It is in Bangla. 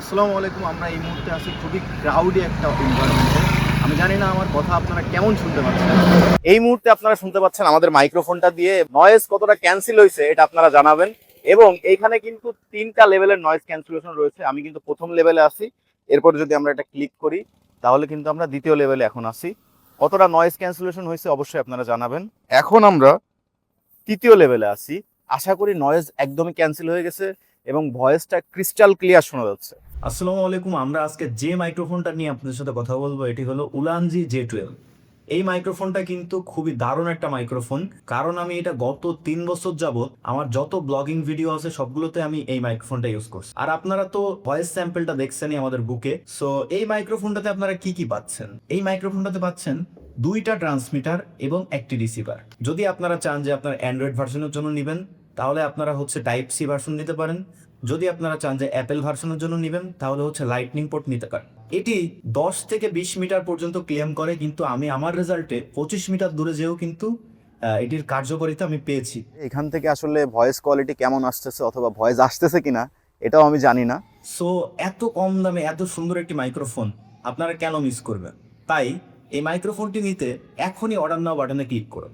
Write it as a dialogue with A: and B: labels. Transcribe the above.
A: আসসালামু আলাইকুম, আমরা এই মুহূর্তে আছি খুবই ক্রাউডি একটা এনভায়রনমেন্টে আমি জানি না আমার কথা আপনারা কেমন শুনতে পাচ্ছেন। এই মুহূর্তে আপনারা শুনতে পাচ্ছেন আমাদের মাইক্রোফোনটা দিয়ে নয়েজ কতটা ক্যান্সেল হয়েছে এটা আপনারা জানাবেন। এবং এইখানে কিন্তু তিনটা লেভেলের নয়েজ ক্যান্সেলেশন রয়েছে। আমি কিন্তু প্রথম লেভেলে আছি। এরপর যদি আমরা এটা ক্লিক করি, তাহলে কিন্তু আমরা দ্বিতীয় লেভেলে এখন আছি। কতটা নয়েজ ক্যান্সেলেশন হয়েছে অবশ্যই আপনারা জানাবেন। এখন আমরা তৃতীয় লেভেলে আছি। আশা করি নয়েজ একদমই ক্যান্সেল হয়ে গেছে এবং ভয়েসটা ক্রিস্টাল ক্লিয়ার শোনা যাচ্ছে।
B: আসসালামু আলাইকুম, আমরা আজকে যে মাইক্রোফোনটা নিয়ে আপনাদের সাথে কথা বলব, এটি হলো উলানজি জে টুয়েলভ। এই মাইক্রোফোনটা কিন্তু খুবই দারুণ একটা মাইক্রোফোন, কারণ আমি এটা গত তিন বছর যাবত আমার যত ব্লগিং ভিডিও আছে সবগুলোতে আমি এই মাইক্রোফোনটা ইউজ করছি। আর আপনারা তো ভয়েস স্যাম্পলটা দেখছেনই আমাদের বুকে সো এই মাইক্রোফোনটাতে আপনারা কি কি পাচ্ছেন? এই মাইক্রোফোনটাতে পাচ্ছেন দুইটা ট্রান্সমিটার এবং একটি রিসিভার যদি আপনারা চান যে আপনার অ্যান্ড্রয়েড ভার্সনের জন্য নেবেন, তাহলে আপনারা হচ্ছে টাইপ সি ভার্সন নিতে পারেন যদি আপনারা চান যে অ্যাপেল ভার্সনের জন্য নেবেন তাহলে হচ্ছে লাইটনিং পোর্ট নিতে পারেন। এটি দশ থেকে বিশ মিটার পর্যন্ত ক্লেম করে কিন্তু আমি আমার রেজাল্টে পঁচিশ মিটার দূরে যেও কিন্তু এটির কার্যকারিতা আমি পেয়েছি।
A: এখান থেকে আসলে ভয়েস কোয়ালিটি কেমন আসতেছে অথবা ভয়েস আসতেছে কিনা এটাও আমি জানি না।
B: সো এত কম দামে এত সুন্দর একটি মাইক্রোফোন আপনারা কেন মিস করবেন? তাই এই মাইক্রোফোনটি নিতে এখনই অর্ডার নাও বাটনে ক্লিক করুন।